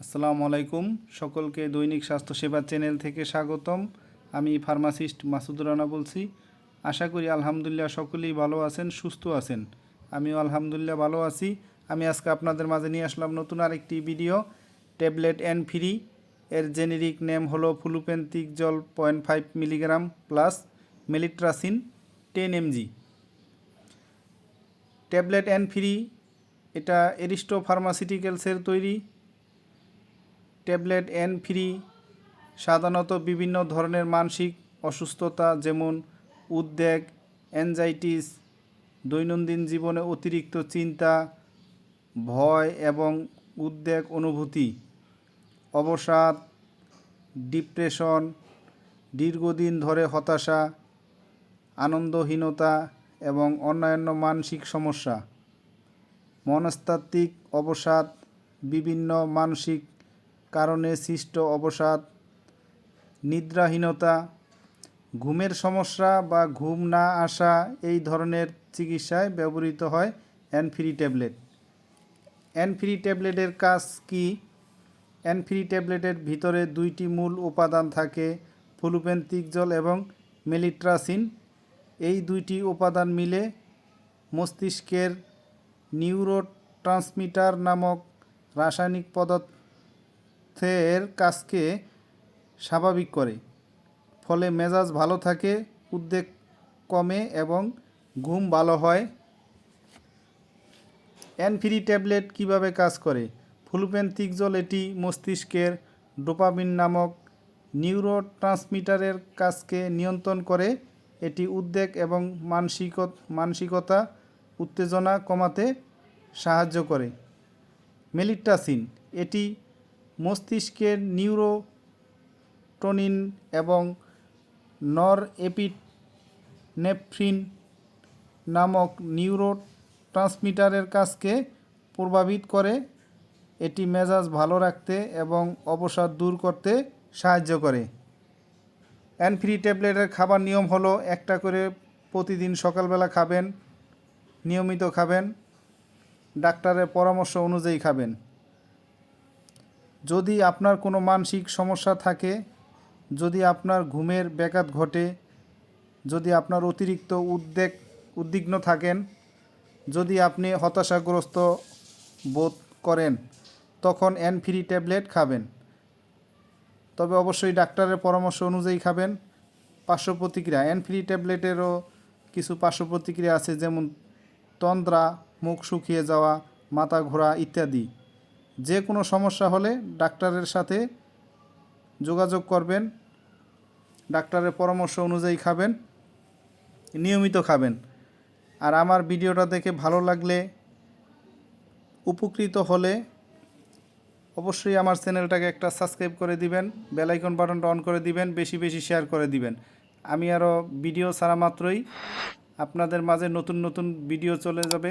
আসসালামু আলাইকুম। সকলকে দৈনিক স্বাস্থ্য সেবা চ্যানেল থেকে স্বাগতম। আমি ফার্মাসিস্ট মাসুদুর রানা বলছি। আশা করি আলহামদুলিল্লাহ সকলেই ভালো আছেন, সুস্থ আছেন। আমিও আলহামদুলিল্লাহ ভালো আছি। আমি আজকে আপনাদের মাঝে নিয়ে আসলাম নতুন আরেকটি ভিডিও, ট্যাবলেট অ্যান্ড ফ্রি। এর জেনেরিক নেম হলো flupentixol point five milligram plus melitracen ten MG tablet and free, এটা এরিস্টো ফার্মাসিউটিক্যালসের তৈরি। Tablet and free. সাধারণত বিভিন্ন ধরনের মানসিক অসুস্থতা যেমন উদ্বেগ অ্যাংজাইটিস দৈনন্দিন জীবনে অতিরিক্ত চিন্তা, ভয় এবং উদ্বেগ অনুভূতি, অবসাদ, ডিপ্রেশন, দীর্ঘদিন ধরে হতাশা, আনন্দহীনতা এবং অন্যান্য মানসিক সমস্যা, মনস্তাত্ত্বিক অবসাদ, বিভিন্ন মানসিক কারণে সৃষ্ট অবসাদ, নিদ্রাহীনতা, ঘুমের সমস্যা বা ঘুম না আসা এই ধরনের চিকিৎসায় ব্যবহৃত হয় অ্যানফ্রি ট্যাবলেট। অ্যানফ্রি ট্যাবলেটের কাজ কি? অ্যানফ্রি ট্যাবলেটের ভিতরে দুইটি মূল উপাদান থাকে, ফুলুপেন্টিক জল এবং মেলিট্রাসিন। এই দুইটি উপাদান মিলে মস্তিষ্কের নিউরোট্রান্সমিটার নামক রাসায়নিক পদার্থের কাজকে স্বাভাবিক করে, ফলে মেজাজ ভালো থাকে, উদ্বেগ কমে এবং ঘুম ভালো হয়। অ্যানফ্রি ট্যাবলেট কীভাবে কাজ করে? ফুলপেন জল এটি মস্তিষ্কের ডোপামিন নামক নিউরোট্রান্সমিটারের কাজকে নিয়ন্ত্রণ করে। এটি উদ্বেগ এবং মানসিক মানসিকতা উত্তেজনা কমাতে সাহায্য করে। মেলিটাসিন এটি মস্তিষ্কের নিউরোটনিন এবং নর এপিনেফ্রিন নামক নিউরো ট্রান্সমিটারের কাজকে প্রভাবিত করে। এটি মেজাজ ভালো রাখতে এবং অবসাদ দূর করতে সাহায্য করে। অ্যানফ্রি ট্যাবলেটের খাবার নিয়ম হলো একটা করে প্রতিদিন সকালবেলা খাবেন, নিয়মিত খাবেন, ডাক্তারের পরামর্শ অনুযায়ী খাবেন। যদি আপনার কোনো মানসিক সমস্যা থাকে, যদি আপনার ঘুমের ব্যাঘাত ঘটে, যদি আপনার অতিরিক্ত উদ্বেগ, উদ্বিগ্ন থাকেন, যদি আপনি হতাশাগ্রস্ত বোধ করেন, তখন অ্যান ফ্রি ট্যাবলেট খাবেন। তবে অবশ্যই ডাক্তারের পরামর্শ অনুযায়ী খাবেন। পার্শ্ব প্রতিক্রিয়া অ্যান ফ্রি ট্যাবলেটেরও কিছু পার্শ্ব প্রতিক্রিয়া আছে, যেমন তন্দ্রা, মুখ শুকিয়ে যাওয়া, মাথা ঘোরা ইত্যাদি। যে কোনো সমস্যা হলে ডাক্তারের সাথে যোগাযোগ করবেন, ডাক্তারের পরামর্শ অনুযায়ী খাবেন, নিয়মিত খাবেন। আর আমার ভিডিওটা দেখে ভালো লাগলে, উপকৃত হলে অবশ্যই আমার চ্যানেলটাকে একটা সাবস্ক্রাইব করে দিবেন, বেল আইকন বাটনটা অন করে দিবেন, বেশি বেশি শেয়ার করে দিবেন। আমি আরও ভিডিও ছাড়া মাত্রই আপনাদের মাঝে নতুন নতুন ভিডিও চলে যাবে।